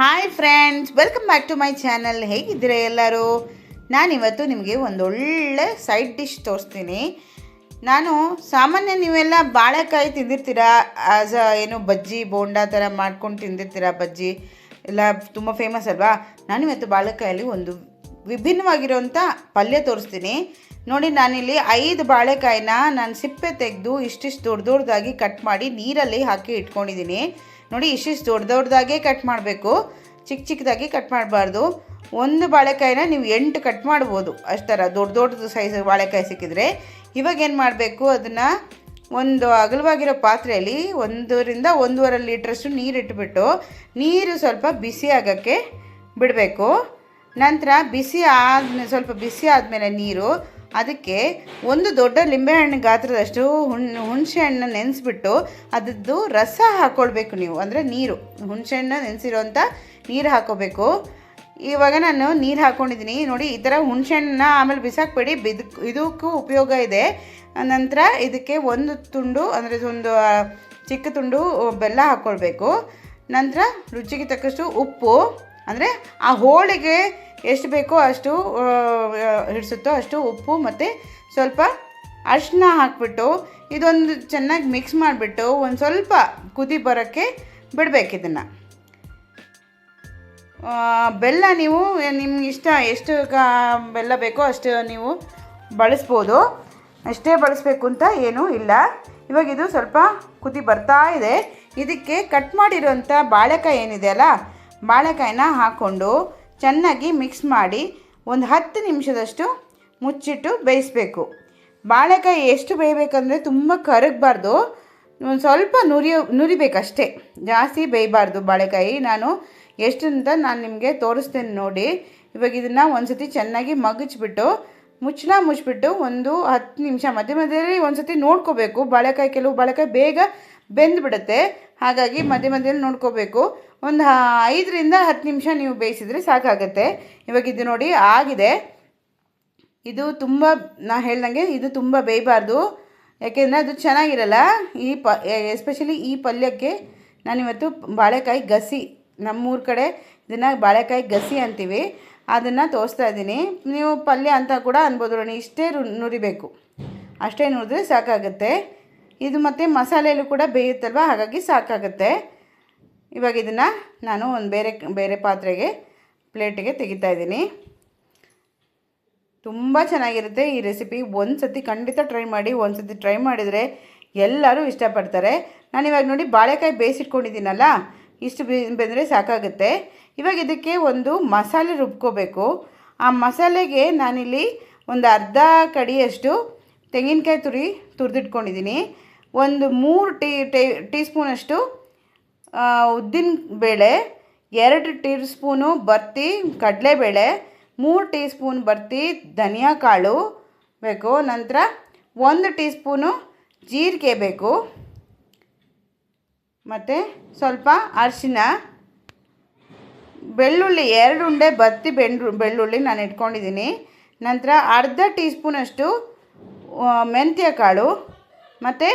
Hi friends welcome back to my channel ಹೇಗಿದ್ದೀರಾ ಎಲ್ಲರೂ? ನಾನಿವತ್ತು ನಿಮಗೆ ಒಂದೊಳ್ಳೆ ಸೈಡ್ ಡಿಶ್ ತೋರಿಸ್ತೀನಿ. ನಾನು ಸಾಮಾನ್ಯ ನೀವೆಲ್ಲ ಬಾಳೆಕಾಯಿ ತಿಂದಿರ್ತೀರಾ? ಆಸ್ ಅ ಏನು ಬಜ್ಜಿ, ಬೋಂಡಾ ಥರ ಮಾಡ್ಕೊಂಡು ತಿಂದಿರ್ತೀರಾ ಬಜ್ಜಿ? ಎಲ್ಲ ತುಂಬ ಫೇಮಸ್ ಅಲ್ವಾ? ನಾನಿವತ್ತು ಬಾಳೆಕಾಯಲ್ಲಿ ಒಂದು ವಿಭಿನ್ನವಾಗಿರೋಂಥ ಪಲ್ಯ ತೋರಿಸ್ತೀನಿ. ನೋಡಿ, ನಾನಿಲ್ಲಿ ಐದು ಬಾಳೆಕಾಯಿನ ನಾನು ಸಿಪ್ಪೆ ತೆಗೆದು ಇಷ್ಟಿಷ್ಟು ದೊಡ್ಡ ದೊಡ್ಡದಾಗಿ ಕಟ್ ಮಾಡಿ ನೀರಲ್ಲಿ ಹಾಕಿ ಇಟ್ಕೊಂಡಿದ್ದೀನಿ. ನೋಡಿ ಇಷ್ಟಿಷ್ಟು ದೊಡ್ಡ ದೊಡ್ಡದಾಗೆ ಕಟ್ ಮಾಡಬೇಕು. ಚಿಕ್ಕ ಚಿಕ್ಕದಾಗಿ ಕಟ್ ಮಾಡಬಾರ್ದು. ಒಂದು ಬಾಳೆಕಾಯಿನ ನೀವು ಎಂಟು ಕಟ್ ಮಾಡ್ಬೋದು. ಅಷ್ಟರ ದೊಡ್ಡ ದೊಡ್ಡದು ಸೈಜ್ ಬಾಳೆಕಾಯಿ ಸಿಕ್ಕಿದ್ರೆ. ಇವಾಗ ಏನು ಮಾಡಬೇಕು? ಅದನ್ನು ಒಂದು ಅಗಲವಾಗಿರೋ ಪಾತ್ರೆಯಲ್ಲಿ ಒಂದರಿಂದ ಒಂದೂವರೆ ಲೀಟ್ರಷ್ಟು ನೀರು ಇಟ್ಬಿಟ್ಟು ನೀರು ಸ್ವಲ್ಪ ಬಿಸಿ ಆಗೋಕ್ಕೆ ಬಿಡಬೇಕು. ನಂತರ ಬಿಸಿ ಆದ ಸ್ವಲ್ಪ ಬಿಸಿ ಆದಮೇಲೆ ನೀರು ಅದಕ್ಕೆ ಒಂದು ದೊಡ್ಡ ಲಿಂಬೆಹಣ್ಣು ಗಾತ್ರದಷ್ಟು ಹುಣ್ಣು ಹುಣಸೆ ಹಣ್ಣು ನೆನೆಸ್ಬಿಟ್ಟು ಅದರದ್ದು ರಸ ಹಾಕ್ಕೊಳ್ಬೇಕು ನೀವು. ಅಂದರೆ ನೀರು. ಹುಣಸೆ ಹಣ್ಣು ನೆನೆಸಿರೋಂಥ ನೀರು ಹಾಕೋಬೇಕು. ಇವಾಗ ನಾನು ನೀರು ಹಾಕ್ಕೊಂಡಿದ್ದೀನಿ ನೋಡಿ, ಈ ಥರ ಹುಣಸೆ ಹಣ್ಣನ್ನ ಆಮೇಲೆ ಬಿಸಾಕ್ಬೇಡಿ. ಬಿದ್ ಇದಕ್ಕೂ ಉಪಯೋಗ ಇದೆ. ನಂತರ ಇದಕ್ಕೆ ಒಂದು ತುಂಡು, ಅಂದರೆ ಒಂದು ಚಿಕ್ಕ ತುಂಡು ಬೆಲ್ಲ ಹಾಕ್ಕೊಳ್ಬೇಕು ನಂತರ ರುಚಿಗೆ ತಕ್ಕಷ್ಟು ಉಪ್ಪು. ಅಂದರೆ ಆ ಹೋಳಿಗೆ ಎಷ್ಟು ಬೇಕೋ ಅಷ್ಟು ಹಿಡಿಸುತ್ತೋ ಅಷ್ಟು ಉಪ್ಪು ಮತ್ತು ಸ್ವಲ್ಪ ಅರಿಶಿನ ಹಾಕ್ಬಿಟ್ಟು ಇದೊಂದು ಚೆನ್ನಾಗಿ ಮಿಕ್ಸ್ ಮಾಡಿಬಿಟ್ಟು ಒಂದು ಸ್ವಲ್ಪ ಕುದಿ ಬರೋಕ್ಕೆ ಬಿಡಬೇಕು ಇದನ್ನು. ಬೆಲ್ಲ ನೀವು ನಿಮ್ಗೆ ಇಷ್ಟ ಎಷ್ಟು ಬೆಲ್ಲ ಬೇಕೋ ಅಷ್ಟು ನೀವು ಬಳಸ್ಬೋದು. ಅಷ್ಟೇ ಬಳಸಬೇಕು ಅಂತ ಏನೂ ಇಲ್ಲ. ಇವಾಗ ಇದು ಸ್ವಲ್ಪ ಕುದಿ ಬರ್ತಾ ಇದೆ. ಇದಕ್ಕೆ ಕಟ್ ಮಾಡಿರೋಂಥ ಬಾಳೆಕಾಯಿ ಏನಿದೆ ಅಲ್ಲ, ಬಾಳೆಕಾಯಿನ ಹಾಕ್ಕೊಂಡು ಚೆನ್ನಾಗಿ ಮಿಕ್ಸ್ ಮಾಡಿ ಒಂದು ಹತ್ತು ನಿಮಿಷದಷ್ಟು ಮುಚ್ಚಿಟ್ಟು ಬೇಯಿಸ್ಬೇಕು. ಬಾಳೆಕಾಯಿ ಎಷ್ಟು ಬೇಯಬೇಕಂದ್ರೆ ತುಂಬ ಕರಗಬಾರ್ದು. ಒಂದು ಸ್ವಲ್ಪ ನುರಿಯೋ ನುರಿಬೇಕಷ್ಟೇ. ಜಾಸ್ತಿ ಬೇಯಬಾರ್ದು ಬಾಳೆಕಾಯಿ. ನಾನು ಎಷ್ಟು ಅಂತ ನಾನು ನಿಮಗೆ ತೋರಿಸ್ತೇನೆ ನೋಡಿ. ಇವಾಗ ಇದನ್ನು ಒಂದು ಸತಿ ಚೆನ್ನಾಗಿ ಮಗಚ್ಬಿಟ್ಟು ಮುಚ್ಚಳ ಮುಚ್ಚಿಬಿಟ್ಟು ಒಂದು ಹತ್ತು ನಿಮಿಷ ಮಧ್ಯೆ ಮಧ್ಯದಲ್ಲಿ ಒಂದು ಸತಿ ನೋಡ್ಕೋಬೇಕು. ಬಾಳೆಕಾಯಿ, ಕೆಲವು ಬಾಳೆಕಾಯಿ ಬೇಗ ಬೆಂದ್ಬಿಡುತ್ತೆ. ಹಾಗಾಗಿ ಮಧ್ಯೆ ಮಧ್ಯದಲ್ಲಿ ನೋಡ್ಕೋಬೇಕು. ಒಂದು ಐದರಿಂದ ಹತ್ತು ನಿಮಿಷ ನೀವು ಬೇಯಿಸಿದರೆ ಸಾಕಾಗತ್ತೆ. ಇವಾಗ ಇದು ನೋಡಿ ಆಗಿದೆ. ಇದು ತುಂಬ, ನಾ ಹೇಳ್ದಂಗೆ ಇದು ತುಂಬ ಬೇಯಬಾರ್ದು. ಯಾಕೆಂದರೆ ಅದು ಚೆನ್ನಾಗಿರಲ್ಲ. ಈ ಪ ಎಸ್ಪೆಷಲಿ ಈ ಪಲ್ಯಕ್ಕೆ ನಾನಿವತ್ತು ಬಾಳೆಕಾಯಿ ಗಸಿ, ನಮ್ಮೂರ ಕಡೆ ಇದನ್ನು ಬಾಳೆಕಾಯಿ ಗಸಿ ಅಂತೀವಿ. ಅದನ್ನು ತೋರಿಸ್ತಾ ಇದ್ದೀನಿ. ನೀವು ಪಲ್ಯ ಅಂತ ಕೂಡ ಅನ್ಬೋದು. ನೋಡಿ ಇಷ್ಟೇ ನುರಿಬೇಕು. ಅಷ್ಟೇ ನುರಿದ್ರೆ ಸಾಕಾಗುತ್ತೆ. ಇದು ಮತ್ತು ಮಸಾಲೆಯಲ್ಲೂ ಕೂಡ ಬೇಯುತ್ತಲ್ವ? ಹಾಗಾಗಿ ಸಾಕಾಗುತ್ತೆ. ಇವಾಗ ಇದನ್ನು ನಾನು ಒಂದು ಬೇರೆ ಬೇರೆ ಪಾತ್ರೆಗೆ, ಪ್ಲೇಟಿಗೆ ತೆಗಿತಾ ಇದ್ದೀನಿ. ತುಂಬ ಚೆನ್ನಾಗಿರುತ್ತೆ ಈ ರೆಸಿಪಿ. ಒಂದು ಸತಿ ಖಂಡಿತ ಟ್ರೈ ಮಾಡಿ ಒಂದು ಸತಿ ಟ್ರೈ ಮಾಡಿದರೆ ಎಲ್ಲರೂ ಇಷ್ಟಪಡ್ತಾರೆ. ನಾನಿವಾಗ ನೋಡಿ ಬಾಳೆಕಾಯಿ ಬೇಯಿಸಿಟ್ಕೊಂಡಿದ್ದೀನಲ್ಲ, ಇಷ್ಟು ಬೆಂದರೆ ಸಾಕಾಗುತ್ತೆ. ಇವಾಗ ಇದಕ್ಕೆ ಒಂದು ಮಸಾಲೆ ರುಬ್ಕೋಬೇಕು. ಆ ಮಸಾಲೆಗೆ ನಾನಿಲ್ಲಿ ಒಂದು ಅರ್ಧ ಕಡಿಯಷ್ಟು ತೆಂಗಿನಕಾಯಿ ತುರಿ ತುರಿದಿಟ್ಕೊಂಡಿದ್ದೀನಿ. ಒಂದು ಮೂರು ಟೀ, ಟೇ ಟೀ ಸ್ಪೂನಷ್ಟು ಉದ್ದಿನ ಬೇಳೆ, ಎರಡು ಟೀ ಸ್ಪೂನು ಬರ್ತಿ ಕಡಲೆಬೇಳೆ, ಮೂರು ಟೀ ಸ್ಪೂನ್ ಬರ್ತಿ ಧನಿಯಾ ಕಾಳು ಬೇಕು, ನಂತರ ಒಂದು ಟೀ ಸ್ಪೂನು ಜೀರಿಗೆ ಬೇಕು, ಮತ್ತು ಸ್ವಲ್ಪ ಅರಿಶಿನ, ಬೆಳ್ಳುಳ್ಳಿ, ಎರಡು ಉಂಡೆ ಬತ್ತಿ ಬೆಂಡು, ಬೆಳ್ಳುಳ್ಳಿ ನಾನು ಇಟ್ಕೊಂಡಿದ್ದೀನಿ, ನಂತರ ಅರ್ಧ ಟೀ ಸ್ಪೂನಷ್ಟು ಮೆಂತ್ಯ ಕಾಳು ಮತ್ತು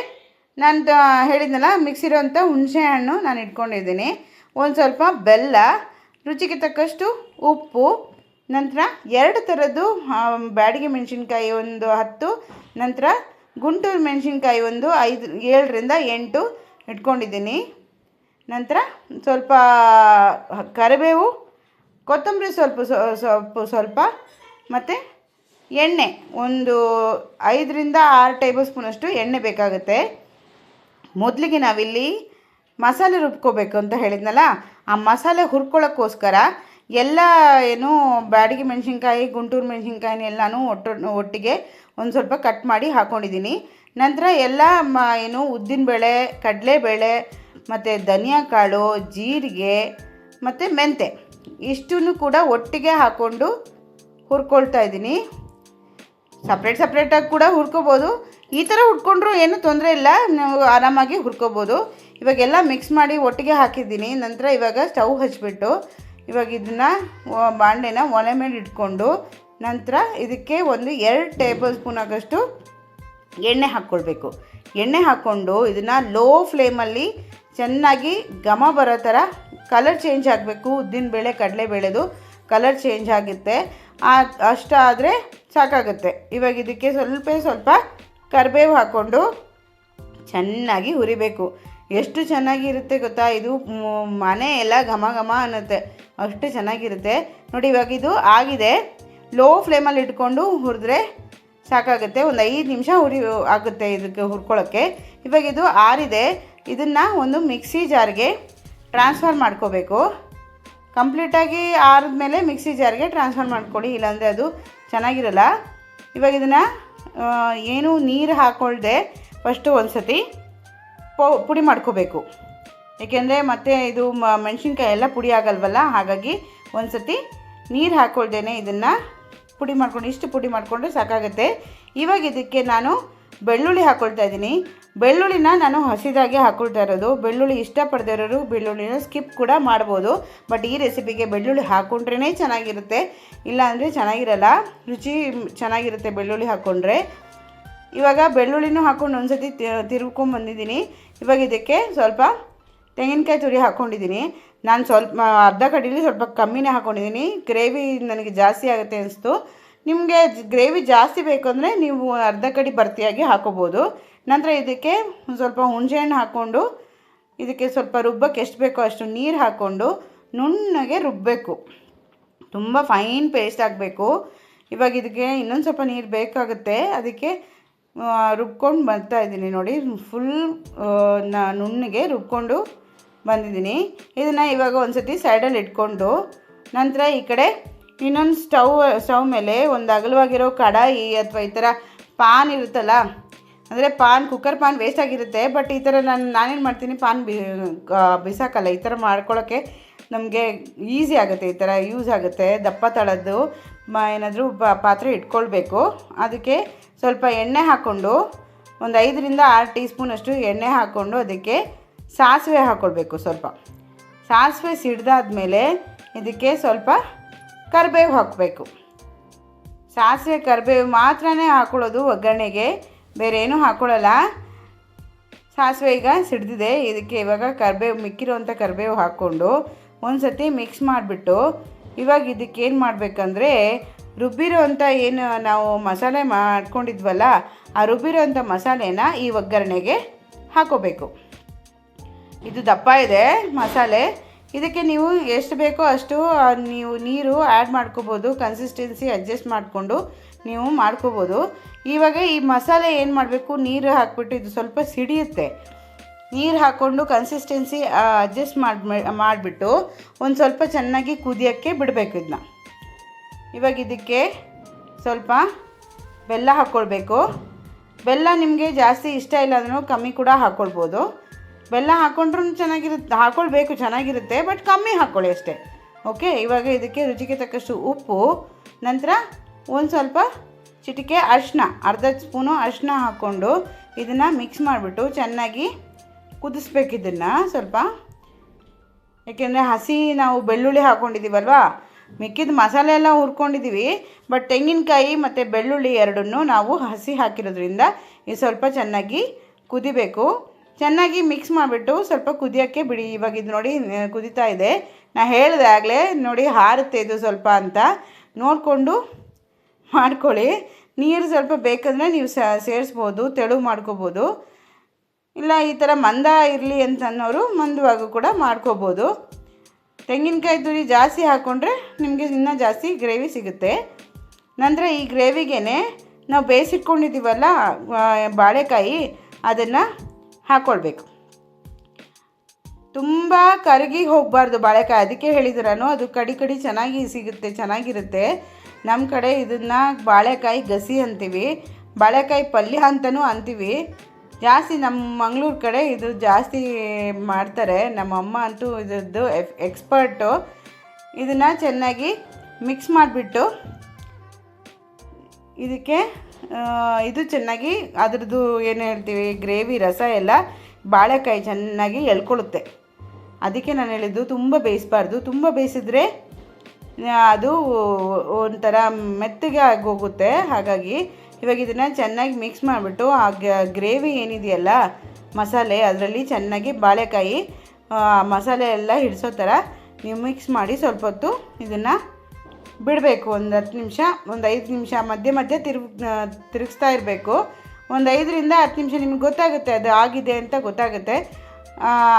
ನಾನು ಹೇಳಿದ್ನಲ್ಲ, ಮಿಕ್ಸಿರೋಂಥ ಹುಣಸೆ ಹಣ್ಣು ನಾನು ಇಟ್ಕೊಂಡಿದ್ದೀನಿ. ಒಂದು ಸ್ವಲ್ಪ ಬೆಲ್ಲ, ರುಚಿಗೆ ತಕ್ಕಷ್ಟು ಉಪ್ಪು, ನಂತರ ಎರಡು ಥರದ್ದು ಬ್ಯಾಡಿಗೆ ಮೆಣಸಿನ್ಕಾಯಿ ಒಂದು ಹತ್ತು, ನಂತರ ಗುಂಟೂರು ಮೆಣಸಿನ್ಕಾಯಿ ಒಂದು ಐದು, ಏಳರಿಂದ ಎಂಟು ಇಟ್ಕೊಂಡಿದ್ದೀನಿ. ನಂತರ ಸ್ವಲ್ಪ ಕರಿಬೇವು, ಕೊತ್ತಂಬರಿ ಸ್ವಲ್ಪ ಸ್ವ- ಸೊಪ್ಪು ಸ್ವಲ್ಪ, ಮತ್ತು ಎಣ್ಣೆ, ಒಂದು ಐದರಿಂದ ಆರು ಟೇಬಲ್ ಸ್ಪೂನಷ್ಟು ಎಣ್ಣೆ ಬೇಕಾಗುತ್ತೆ. ಮೊದಲಿಗೆ ನಾವಿಲ್ಲಿ ಮಸಾಲೆ ರುಬ್ಕೋಬೇಕು ಅಂತ ಹೇಳಿದ್ನಲ್ಲ, ಆ ಮಸಾಲೆ ಹುರ್ಕೊಳ್ಳೋಕ್ಕೋಸ್ಕರ ಎಲ್ಲ ಏನು ಬ್ಯಾಡಿಗೆ ಮೆಣಸಿನ್ಕಾಯಿ, ಗುಂಟೂರು ಮೆಣಸಿನ್ಕಾಯಿನ ಎಲ್ಲನೂ ಒಟ್ಟು, ಒಟ್ಟಿಗೆ ಒಂದು ಸ್ವಲ್ಪ ಕಟ್ ಮಾಡಿ ಹಾಕ್ಕೊಂಡಿದ್ದೀನಿ ನಂತರ ಎಲ್ಲ ಮ, ಏನು ಉದ್ದಿನಬೇಳೆ, ಕಡಲೆಬೇಳೆ, ಮತ್ತು ಧನಿಯಾ ಕಾಳು ಜೀರಿಗೆ, ಮತ್ತು ಮೆಂತೆ ಇಷ್ಟನ್ನು ಕೂಡ ಒಟ್ಟಿಗೆ ಹಾಕ್ಕೊಂಡು ಹುರ್ಕೊಳ್ತಾ ಇದ್ದೀನಿ. ಸಪ್ರೇಟ್ ಸಪ್ರೇಟಾಗಿ ಕೂಡ ಹುರ್ಕೋಬೋದು. ಈ ಥರ ಹುಡ್ಕೊಂಡ್ರು ಏನೂ ತೊಂದರೆ ಇಲ್ಲ. ನಾವು ಆರಾಮಾಗಿ ಹುರ್ಕೋಬೋದು. ಇವಾಗೆಲ್ಲ ಮಿಕ್ಸ್ ಮಾಡಿ ಒಟ್ಟಿಗೆ ಹಾಕಿದ್ದೀನಿ. ನಂತರ ಇವಾಗ ಸ್ಟವ್ ಹಚ್ಚಿಬಿಟ್ಟು ಇವಾಗ ಇದನ್ನು ಬಾಂಡೆನ ಒಲೆ ಮೇಲೆ ಇಟ್ಕೊಂಡು ನಂತರ ಇದಕ್ಕೆ ಒಂದು ಎರಡು ಟೇಬಲ್ ಸ್ಪೂನ್ ಆಗೋಷ್ಟು ಎಣ್ಣೆ ಹಾಕ್ಕೊಳ್ಬೇಕು. ಎಣ್ಣೆ ಹಾಕ್ಕೊಂಡು ಇದನ್ನು ಲೋ ಫ್ಲೇಮಲ್ಲಿ ಚೆನ್ನಾಗಿ ಘಮ ಬರೋ ಥರ ಕಲರ್ ಚೇಂಜ್ ಆಗಬೇಕು. ಉದ್ದಿನ ಬೇಳೆ, ಕಡಲೆ ಬೇಳೆದು ಕಲರ್ ಚೇಂಜ್ ಆಗುತ್ತೆ. ಅಷ್ಟಾದರೆ ಸಾಕಾಗುತ್ತೆ. ಇವಾಗ ಇದಕ್ಕೆ ಸ್ವಲ್ಪ ಸ್ವಲ್ಪ ಕರಿಬೇವು ಹಾಕ್ಕೊಂಡು ಚೆನ್ನಾಗಿ ಹುರಿಬೇಕು. ಎಷ್ಟು ಚೆನ್ನಾಗಿರುತ್ತೆ ಗೊತ್ತಾ? ಇದು ಮನೆ ಎಲ್ಲ ಘಮ ಘಮ ಅನ್ನುತ್ತೆ. ಅಷ್ಟು ಚೆನ್ನಾಗಿರುತ್ತೆ. ನೋಡಿ, ಇವಾಗ ಇದು ಆಗಿದೆ. ಲೋ ಫ್ಲೇಮಲ್ಲಿ ಇಟ್ಕೊಂಡು ಹುರಿದ್ರೆ ಸಾಕಾಗುತ್ತೆ. ಒಂದು ಐದು ನಿಮಿಷ ಹುರಿ, ಆಗುತ್ತೆ ಇದಕ್ಕೆ ಹುರ್ಕೊಳ್ಳೋಕ್ಕೆ. ಇವಾಗ ಇದು ಆರಿದೆ. ಇದನ್ನು ಒಂದು ಮಿಕ್ಸಿ ಜಾರ್ಗೆ ಟ್ರಾನ್ಸ್ಫರ್ ಮಾಡ್ಕೋಬೇಕು. ಕಂಪ್ಲೀಟಾಗಿ ಆರಿದ್ಮೇಲೆ ಮಿಕ್ಸಿ ಜಾರ್ಗೆ ಟ್ರಾನ್ಸ್ಫರ್ ಮಾಡ್ಕೊಳ್ಳಿ. ಇಲ್ಲಾಂದರೆ ಅದು ಚೆನ್ನಾಗಿರಲ್ಲ. ಇವಾಗ ಇದನ್ನು ಏನು ನೀರು ಹಾಕ್ಕೊಳ್ದೆ ಫಸ್ಟು ಒಂದು ಸತಿ ಪುಡಿ ಮಾಡ್ಕೋಬೇಕು. ಏಕೆಂದರೆ ಮತ್ತೆ ಇದು ಮೆಣಸಿನ್ಕಾಯಿ ಎಲ್ಲ ಪುಡಿ ಆಗಲ್ವಲ್ಲ, ಹಾಗಾಗಿ ಒಂದು ಸತಿ ನೀರು ಹಾಕ್ಕೊಳ್ದೇನೆ ಇದನ್ನು ಪುಡಿ ಮಾಡ್ಕೊಂಡು, ಇಷ್ಟು ಪುಡಿ ಮಾಡಿಕೊಂಡ್ರೆ ಸಾಕಾಗುತ್ತೆ. ಇವಾಗ ಇದಕ್ಕೆ ನಾನು ಬೆಳ್ಳುಳ್ಳಿ ಹಾಕ್ಕೊಳ್ತಾ ಇದ್ದೀನಿ. ಬೆಳ್ಳುಳ್ಳಿನ ನಾನು ಹಸಿದಾಗೆ ಹಾಕೊಳ್ತಾ ಇರೋದು. ಬೆಳ್ಳುಳ್ಳಿ ಇಷ್ಟಪಡದೇ ಇರೋರು ಬೆಳ್ಳುಳ್ಳಿನ ಸ್ಕಿಪ್ ಕೂಡ ಮಾಡ್ಬೋದು. ಬಟ್ ಈ ರೆಸಿಪಿಗೆ ಬೆಳ್ಳುಳ್ಳಿ ಹಾಕ್ಕೊಂಡ್ರೇ ಚೆನ್ನಾಗಿರುತ್ತೆ. ಇಲ್ಲಾಂದರೆ ಚೆನ್ನಾಗಿರಲ್ಲ. ರುಚಿ ಚೆನ್ನಾಗಿರುತ್ತೆ ಬೆಳ್ಳುಳ್ಳಿ ಹಾಕ್ಕೊಂಡ್ರೆ ಇವಾಗ ಬೆಳ್ಳುಳ್ಳಿನೂ ಹಾಕ್ಕೊಂಡು ಒಂದ್ಸತಿ ತಿರ್ಗ್ಕೊಂಡು ಬಂದಿದ್ದೀನಿ. ಇವಾಗ ಇದಕ್ಕೆ ಸ್ವಲ್ಪ ತೆಂಗಿನಕಾಯಿ ತುರಿ ಹಾಕ್ಕೊಂಡಿದ್ದೀನಿ ನಾನು ಸ್ವಲ್ಪ ಅರ್ಧ ಕಡೀಲಿ ಸ್ವಲ್ಪ ಕಮ್ಮಿನೇ ಹಾಕ್ಕೊಂಡಿದ್ದೀನಿ ಗ್ರೇವಿ ನನಗೆ ಜಾಸ್ತಿ ಆಗುತ್ತೆ ಅನಿಸ್ತು. ನಿಮಗೆ ಗ್ರೇವಿ ಜಾಸ್ತಿ ಬೇಕು ಅಂದರೆ ನೀವು ಅರ್ಧ ಕಡಿ ಭರ್ತಿಯಾಗಿ ಹಾಕೋಬೋದು. ನಂತರ ಇದಕ್ಕೆ ಸ್ವಲ್ಪ ಹುಣಸೆಹಣ್ಣು ಹಾಕ್ಕೊಂಡು ಇದಕ್ಕೆ ಸ್ವಲ್ಪ ರುಬ್ಬಕ್ಕೆ ಎಷ್ಟು ಬೇಕೋ ಅಷ್ಟು ನೀರು ಹಾಕ್ಕೊಂಡು ನುಣ್ಣಗೆ ರುಬ್ಬಬೇಕು ತುಂಬ ಫೈನ್ ಪೇಸ್ಟ್ ಆಗಬೇಕು. ಇವಾಗ ಇದಕ್ಕೆ ಇನ್ನೊಂದು ಸ್ವಲ್ಪ ನೀರು ಬೇಕಾಗುತ್ತೆ. ಅದಕ್ಕೆ ರುಬ್ಕೊಂಡು ಬರ್ತಾ ಇದ್ದೀನಿ ನೋಡಿ. ಫುಲ್ ನುಣ್ಣಗೆ ರುಬ್ಕೊಂಡು ಬಂದಿದ್ದೀನಿ. ಇದನ್ನು ಇವಾಗ ಒಂದು ಸತಿ ಸೈಡಲ್ಲಿ ಇಟ್ಕೊಂಡು ನಂತರ ಈ ಕಡೆ ಇನ್ನೊಂದು ಸ್ಟವ್ ಸ್ಟವ್ ಮೇಲೆ ಒಂದು ಅಗಲವಾಗಿರೋ ಕಡಾಯಿ ಅಥವಾ ಈ ಥರ ಪಾನ್ ಇರುತ್ತಲ್ಲ ಅಂದರೆ ಪಾನ್ ಕುಕ್ಕರ್ ಪಾನ್ ವೇಸ್ಟ್ ಆಗಿರುತ್ತೆ ಬಟ್ ಈ ಥರ ನಾನು, ನಾನೇನು ಮಾಡ್ತೀನಿ, ಪಾನ್ ಬಿ ಬಿಸಾಕಲ್ಲ, ಈ ಥರ ಮಾಡ್ಕೊಳ್ಳೋಕ್ಕೆ ನಮಗೆ ಈಸಿ ಆಗುತ್ತೆ, ಈ ಥರ ಯೂಸ್ ಆಗುತ್ತೆ, ದಪ್ಪ ತಳದ್ದು, ಮ, ಏನಾದರೂ ಪಾತ್ರೆ ಇಟ್ಕೊಳ್ಬೇಕು. ಅದಕ್ಕೆ ಸ್ವಲ್ಪ ಎಣ್ಣೆ ಹಾಕ್ಕೊಂಡು, ಒಂದು ಐದರಿಂದ ಆರು ಟೀ ಸ್ಪೂನಷ್ಟು ಎಣ್ಣೆ ಹಾಕ್ಕೊಂಡು ಅದಕ್ಕೆ ಸಾಸಿವೆ ಹಾಕ್ಕೊಳ್ಬೇಕು ಸ್ವಲ್ಪ. ಸಾಸಿವೆ ಸಿಡ್ದಾದ್ಮೇಲೆ ಇದಕ್ಕೆ ಸ್ವಲ್ಪ ಕರಿಬೇವು ಹಾಕಬೇಕು. ಸಾಸಿವೆ, ಕರಿಬೇವು ಮಾತ್ರನೇ ಹಾಕ್ಕೊಳ್ಳೋದು ಒಗ್ಗರಣೆಗೆ ಬೇರೆ ಏನೂ ಹಾಕ್ಕೊಳ್ಳಲ್ಲ ಸಾಸಿವೆ ಈಗ ಸಿಡ್ದಿದೆ. ಇದಕ್ಕೆ ಇವಾಗ ಕರಿಬೇವು ಮಿಕ್ಕಿರೋಂಥ ಕರಿಬೇವು ಹಾಕ್ಕೊಂಡು ಒಂದು ಸತಿ ಮಿಕ್ಸ್ ಮಾಡಿಬಿಟ್ಟು ಇವಾಗ ಇದಕ್ಕೆ ಏನು ಮಾಡಬೇಕಂದ್ರೆ ರುಬ್ಬಿರೋಂಥ ಏನು ನಾವು ಮಸಾಲೆ ಮಾಡ್ಕೊಂಡಿದ್ವಲ್ಲ, ಆ ರುಬ್ಬಿರೋಂಥ ಮಸಾಲೆನ ಈ ಒಗ್ಗರಣೆಗೆ ಹಾಕೋಬೇಕು. ಇದು ದಪ್ಪ ಇದೆ ಮಸಾಲೆ. ಇದಕ್ಕೆ ನೀವು ಎಷ್ಟು ಬೇಕೋ ಅಷ್ಟು ನೀವು ನೀರು ಆ್ಯಡ್ ಮಾಡ್ಕೋಬೋದು ಕನ್ಸಿಸ್ಟೆನ್ಸಿ ಅಡ್ಜಸ್ಟ್ ಮಾಡಿಕೊಂಡು ನೀವು ಮಾಡ್ಕೋಬೋದು. ಇವಾಗ ಈ ಮಸಾಲೆ ಏನು ಮಾಡಬೇಕು? ನೀರು ಹಾಕ್ಬಿಟ್ಟು ಇದು ಸ್ವಲ್ಪ ಸಿಡಿಯುತ್ತೆ. ನೀರು ಹಾಕ್ಕೊಂಡು ಕನ್ಸಿಸ್ಟೆನ್ಸಿ ಅಡ್ಜಸ್ಟ್ ಮಾಡಿ ಮಾಡಿಬಿಟ್ಟು ಒಂದು ಸ್ವಲ್ಪ ಚೆನ್ನಾಗಿ ಕುದಿಯೋಕ್ಕೆ ಬಿಡಬೇಕು ಇದನ್ನ ಇವಾಗ ಇದಕ್ಕೆ ಸ್ವಲ್ಪ ಬೆಲ್ಲ ಹಾಕ್ಕೊಳ್ಬೇಕು ಬೆಲ್ಲ ನಿಮಗೆ ಜಾಸ್ತಿ ಇಷ್ಟ ಇಲ್ಲ ಅಂದ್ರೂ ಕಮ್ಮಿ ಕೂಡ ಹಾಕ್ಕೊಳ್ಬೋದು ಬೆಲ್ಲ ಹಾಕ್ಕೊಂಡ್ರೂ ಚೆನ್ನಾಗಿರುತ್ತೆ ಹಾಕ್ಕೊಳ್ಬೇಕು ಚೆನ್ನಾಗಿರುತ್ತೆ, ಬಟ್ ಕಮ್ಮಿ ಹಾಕ್ಕೊಳ್ಳಿ ಅಷ್ಟೇ. ಓಕೆ, ಇವಾಗ ಇದಕ್ಕೆ ರುಚಿಗೆ ತಕ್ಕಷ್ಟು ಉಪ್ಪು, ನಂತರ ಒಂದು ಸ್ವಲ್ಪ ಚಿಟಿಕೆ ಅರಿಶಿನ, ಅರ್ಧ ಸ್ಪೂನು ಅರಿಶಿನ ಹಾಕ್ಕೊಂಡು ಇದನ್ನು ಮಿಕ್ಸ್ ಮಾಡಿಬಿಟ್ಟು ಚೆನ್ನಾಗಿ ಕುದಿಸ್ಬೇಕು ಇದನ್ನು ಸ್ವಲ್ಪ. ಏಕೆಂದರೆ ಹಸಿ ನಾವು ಬೆಳ್ಳುಳ್ಳಿ ಹಾಕ್ಕೊಂಡಿದ್ದೀವಲ್ವಾ ಮಿಕ್ಕಿದ ಮಸಾಲೆ ಎಲ್ಲ ಹುರ್ಕೊಂಡಿದ್ದೀವಿ ಬಟ್ ತೆಂಗಿನಕಾಯಿ ಮತ್ತು ಬೆಳ್ಳುಳ್ಳಿ ಎರಡನ್ನೂ ನಾವು ಹಸಿ ಹಾಕಿರೋದ್ರಿಂದ ಇದು ಸ್ವಲ್ಪ ಚೆನ್ನಾಗಿ ಕುದಿಬೇಕು. ಚೆನ್ನಾಗಿ ಮಿಕ್ಸ್ ಮಾಡಿಬಿಟ್ಟು ಸ್ವಲ್ಪ ಕುದಿಯೋಕ್ಕೆ ಬಿಡಿ. ಇವಾಗ ಇದು ನೋಡಿ ಕುದಿತಾ ಇದೆ. ನಾ ಹೇಳಿದೆ ಆಗಲೇ, ನೋಡಿ ಹಾರುತ್ತೆ ಇದು ಸ್ವಲ್ಪ ಅಂತ. ನೋಡಿಕೊಂಡು ಮಾಡ್ಕೊಳ್ಳಿ. ನೀರು ಸ್ವಲ್ಪ ಬೇಕಂದರೆ ನೀವು ಸೇರಿಸ್ಬೋದು, ತೆಳು ಮಾಡ್ಕೋಬೋದು. ಇಲ್ಲ, ಈ ಥರ ಮಂದ ಇರಲಿ ಅಂತ ಅನ್ನೋರು ಮಂದವಾಗೂ ಕೂಡ ಮಾಡ್ಕೋಬೋದು. ತೆಂಗಿನಕಾಯಿ ತುರಿ ಜಾಸ್ತಿ ಹಾಕ್ಕೊಂಡ್ರೆ ನಿಮಗೆ ಇನ್ನೂ ಜಾಸ್ತಿ ಗ್ರೇವಿ ಸಿಗುತ್ತೆ. ನಂತರ ಈ ಗ್ರೇವಿಗೆ ನಾವು ಬೇಯಿಸಿಟ್ಕೊಂಡಿದ್ದೀವಲ್ಲ ಬಾಳೆಕಾಯಿ, ಅದನ್ನು ಹಾಕ್ಕೊಳ್ಬೇಕು ತುಂಬ ಕರಗಿ ಹೋಗಬಾರ್ದು ಬಾಳೆಕಾಯಿ, ಅದಕ್ಕೆ ಹೇಳಿದ್ರೂ ಅದು ಕಡಿ ಕಡಿ ಚೆನ್ನಾಗಿ ಸಿಗುತ್ತೆ, ಚೆನ್ನಾಗಿರುತ್ತೆ. ನಮ್ಮ ಕಡೆ ಇದನ್ನು ಬಾಳೆಕಾಯಿ ಗಸಿ ಅಂತೀವಿ, ಬಾಳೆಕಾಯಿ ಪಲ್ಯ ಅಂತಲೂ ಅಂತೀವಿ. ಜಾಸ್ತಿ ನಮ್ಮ ಮಂಗಳೂರು ಕಡೆ ಇದು ಜಾಸ್ತಿ ಮಾಡ್ತಾರೆ, ನಮ್ಮ ಅಮ್ಮ ಅಂತೂ ಇದ್ರದ್ದು ಎಕ್ಸ್ಪರ್ಟು. ಇದನ್ನು ಚೆನ್ನಾಗಿ ಮಿಕ್ಸ್ ಮಾಡಿಬಿಟ್ಟು, ಇದಕ್ಕೆ ಇದು ಚೆನ್ನಾಗಿ ಅದರದ್ದು ಏನು ಹೇಳ್ತೀವಿ, ಗ್ರೇವಿ, ರಸ ಎಲ್ಲ ಬಾಳೆಕಾಯಿ ಚೆನ್ನಾಗಿ ಎಳ್ಕೊಳ್ಳುತ್ತೆ ಅದಕ್ಕೆ ನಾನು ಹೇಳಿದ್ದು ತುಂಬ ಬೇಯಿಸಬಾರ್ದು. ತುಂಬ ಬೇಯಿಸಿದ್ರೆ ಅದು ಒಂಥರ ಮೆತ್ತಗೆ ಆಗೋಗುತ್ತೆ. ಹಾಗಾಗಿ ಇವಾಗ ಇದನ್ನು ಚೆನ್ನಾಗಿ ಮಿಕ್ಸ್ ಮಾಡಿಬಿಟ್ಟು, ಆ ಗ್ರೇವಿ ಏನಿದೆಯಲ್ಲ, ಮಸಾಲೆ, ಅದರಲ್ಲಿ ಚೆನ್ನಾಗಿ ಬಾಳೆಕಾಯಿ ಮಸಾಲೆ ಎಲ್ಲ ಹಿಡಿಸೋ ಥರ ನೀವು ಮಿಕ್ಸ್ ಮಾಡಿ ಸ್ವಲ್ಪ ಹೊತ್ತು ಇದನ್ನು ಬಿಡಬೇಕು. ಒಂದು ಹತ್ತು ನಿಮಿಷ, ಒಂದು ಐದು ನಿಮಿಷ ಮಧ್ಯೆ ಮಧ್ಯೆ ತಿರುಗ್ ತಿರುಗಿಸ್ತಾ ಇರಬೇಕು. ಒಂದು ಐದರಿಂದ ಹತ್ತು ನಿಮಿಷ ನಿಮ್ಗೆ ಗೊತ್ತಾಗುತ್ತೆ, ಅದು ಆಗಿದೆ ಅಂತ ಗೊತ್ತಾಗುತ್ತೆ.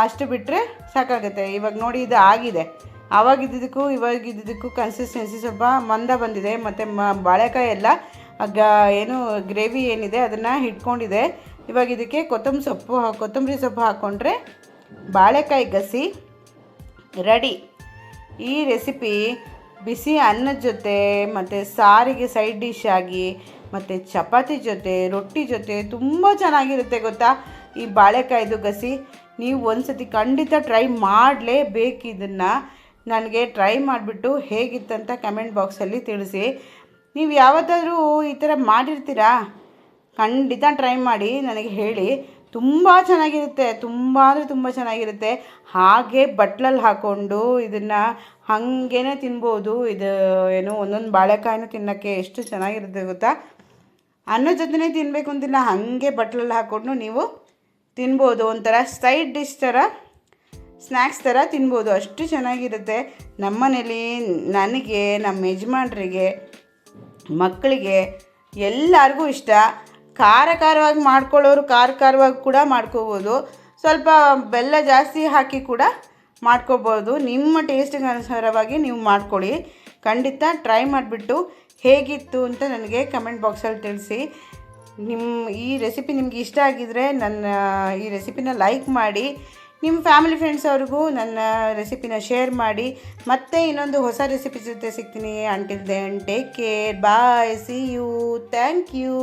ಅಷ್ಟು ಬಿಟ್ಟರೆ ಸಾಕಾಗುತ್ತೆ. ಇವಾಗ ನೋಡಿ ಇದು ಆಗಿದೆ. ಆವಾಗಿದ್ದಕ್ಕೂ ಇವಾಗಿದ್ದಕ್ಕೂ ಕನ್ಸಿಸ್ಟೆನ್ಸಿ ಸ್ವಲ್ಪ ಮಂದ ಬಂದಿದೆ. ಮತ್ತು ಮ, ಬಾಳೆಕಾಯಿ ಎಲ್ಲ ಗ ಏನು ಗ್ರೇವಿ ಏನಿದೆ ಅದನ್ನು ಹಿಡ್ಕೊಂಡಿದೆ. ಇವಾಗ ಇದಕ್ಕೆ ಕೊತ್ತಂಬರಿ ಸೊಪ್ಪು ಕೊತ್ತಂಬರಿ ಸೊಪ್ಪು ಹಾಕ್ಕೊಂಡ್ರೆ ಬಾಳೆಕಾಯಿ ಗಸಿ, ರೆಡಿ. ಈ ರೆಸಿಪಿ ಬಿಸಿ ಅನ್ನದ ಜೊತೆ, ಮತ್ತು ಸಾರಿಗೆ ಸೈಡ್ ಡಿಶ್ ಆಗಿ, ಮತ್ತು ಚಪಾತಿ ಜೊತೆ, ರೊಟ್ಟಿ ಜೊತೆ ತುಂಬ ಚೆನ್ನಾಗಿರುತ್ತೆ ಗೊತ್ತಾ? ಈ ಬಾಳೆಕಾಯ್ದು ಗಸಿ ನೀವು ಒಂದ್ಸತಿ ಖಂಡಿತ ಟ್ರೈ ಮಾಡಲೇಬೇಕು ಇದನ್ನು. ನನಗೆ ಟ್ರೈ ಮಾಡಿಬಿಟ್ಟು ಹೇಗಿತ್ತಂತ ಕಮೆಂಟ್ ಬಾಕ್ಸಲ್ಲಿ ತಿಳಿಸಿ. ನೀವು ಯಾವತ್ತಾದರೂ ಈ ಥರ ಮಾಡಿರ್ತೀರಾ? ಖಂಡಿತ ಟ್ರೈ ಮಾಡಿ, ನನಗೆ ಹೇಳಿ. ತುಂಬ ಚೆನ್ನಾಗಿರುತ್ತೆ, ತುಂಬ ಅಂದರೆ ತುಂಬ ಚೆನ್ನಾಗಿರುತ್ತೆ. ಹಾಗೆ ಬಟ್ಲಲ್ಲಿ ಹಾಕ್ಕೊಂಡು ಇದನ್ನು ಹಾಗೇನೆ ತಿನ್ಬೋದು. ಇದು ಏನು, ಒಂದೊಂದು ಬಾಳೆಕಾಯಿನೂ ತಿನ್ನೋಕ್ಕೆ ಎಷ್ಟು ಚೆನ್ನಾಗಿರುತ್ತೆ ಗೊತ್ತಾ? ಅನ್ನ ಜೊತೆನೇ ತಿನ್ನಬೇಕು ಅಂತಿಲ್ಲ ಹಾಗೆ ಬಟ್ಲಲ್ಲಿ ಹಾಕ್ಕೊಂಡು ನೀವು ತಿನ್ಬೋದು. ಒಂಥರ ಸೈಡ್ ಡಿಶ್ ಥರ ಸ್ನ್ಯಾಕ್ಸ್ ಥರ ತಿನ್ಬೋದು. ಅಷ್ಟು ಚೆನ್ನಾಗಿರುತ್ತೆ. ನಮ್ಮನೇಲಿ ನನಗೆ, ನಮ್ಮ ಯಜಮಾನ್ರಿಗೆ, ಮಕ್ಕಳಿಗೆ ಎಲ್ಲರಿಗೂ ಇಷ್ಟ. ಖಾರ ಖಾರವಾಗಿ ಮಾಡ್ಕೊಳ್ಳೋರು ಖಾರ ಖಾರವಾಗಿ ಕೂಡ ಮಾಡ್ಕೋಬೋದು. ಸ್ವಲ್ಪ ಬೆಲ್ಲ ಜಾಸ್ತಿ ಹಾಕಿ ಕೂಡ ಮಾಡ್ಕೋಬೋದು. ನಿಮ್ಮ ಟೇಸ್ಟಿಗೆ ಅನುಸಾರವಾಗಿ ನೀವು ಮಾಡ್ಕೊಳ್ಳಿ. ಖಂಡಿತ ಟ್ರೈ ಮಾಡಿಬಿಟ್ಟು ಹೇಗಿತ್ತು ಅಂತ ನನಗೆ ಕಮೆಂಟ್ ಬಾಕ್ಸಲ್ಲಿ ತಿಳಿಸಿ. ನಿಮ್ಮ ಈ ರೆಸಿಪಿ ನಿಮ್ಗೆ ಇಷ್ಟ ಆಗಿದರೆ ನನ್ನ, ಈ ರೆಸಿಪಿನ ಲೈಕ್ ಮಾಡಿ. ನಿಮ್ಮ ಫ್ಯಾಮಿಲಿ ಫ್ರೆಂಡ್ಸ್ ಅವ್ರಿಗೂ ನನ್ನ ರೆಸಿಪಿನ ಶೇರ್ ಮಾಡಿ. ಮತ್ತೆ ಇನ್ನೊಂದು ಹೊಸ ರೆಸಿಪಿ ಜೊತೆ ಸಿಗ್ತೀನಿ. Until then take care bye see you thank you